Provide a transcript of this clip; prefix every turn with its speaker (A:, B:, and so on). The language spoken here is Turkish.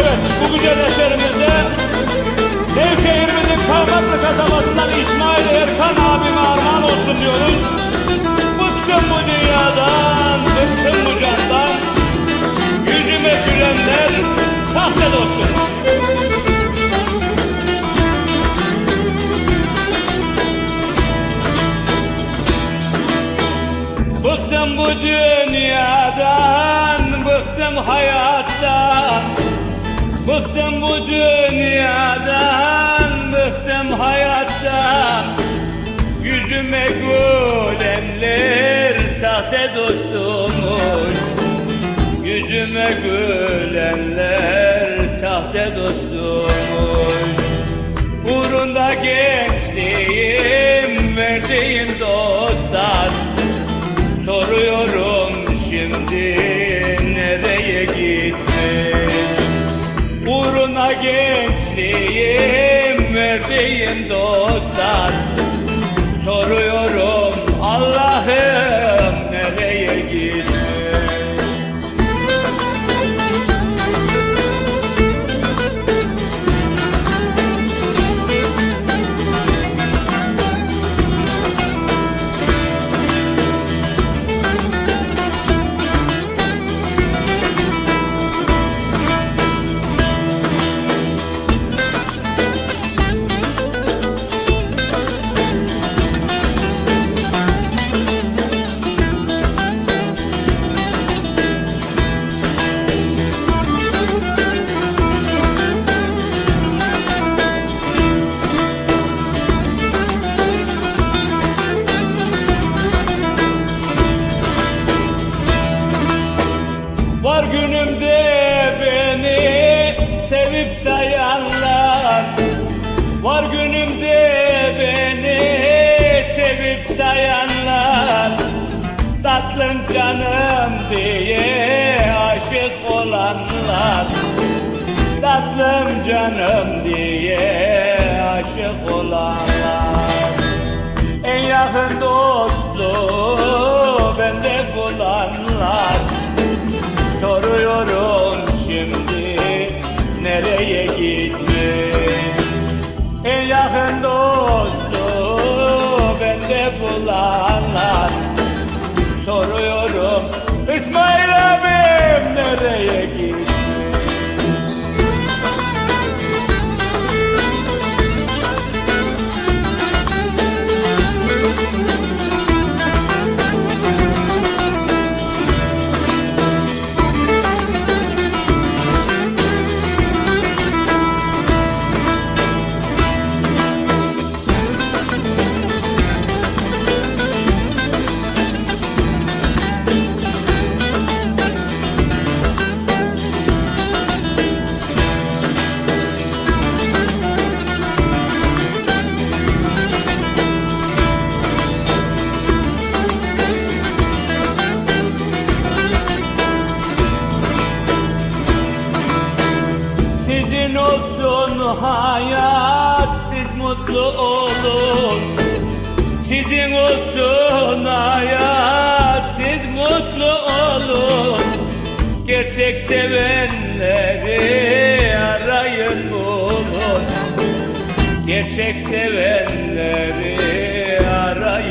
A: Evet, bu güzel eserimizde Nevşehir'imizin Kaymaklı kasabasından İsmail Erkan abime armağan olsun diyoruz. Bıktım bu dünyadan, bıktım bu candan. Yüzüme gülenler sahte dostum. Bıktım bu dünyadan, bıktım hayattan. Bıktım bu dünyadan, bıktım hayattan. Yüzüme gülenler sahte dostummuş. Yüzüme gülenler sahte dostummuş. Uğrunda gençliğim, verdiğim dostlar. Soruyorum şimdi Uğruna gençliğim verdiğim dostlar. Soruyorum Allah'ım sevip sayanlar Var günümde beni sevip sayanlar. Tatlım canım diye aşık olanlar. Tatlım canım diye aşık olanlar. En yakın dostu nereye gitmiş. En yakın dostu bende bulanlar olsun hayat siz mutlu olun. Sizin olsun hayat siz mutlu olun. Gerçek sevenleri arayın bulun. Gerçek sevenleri arayın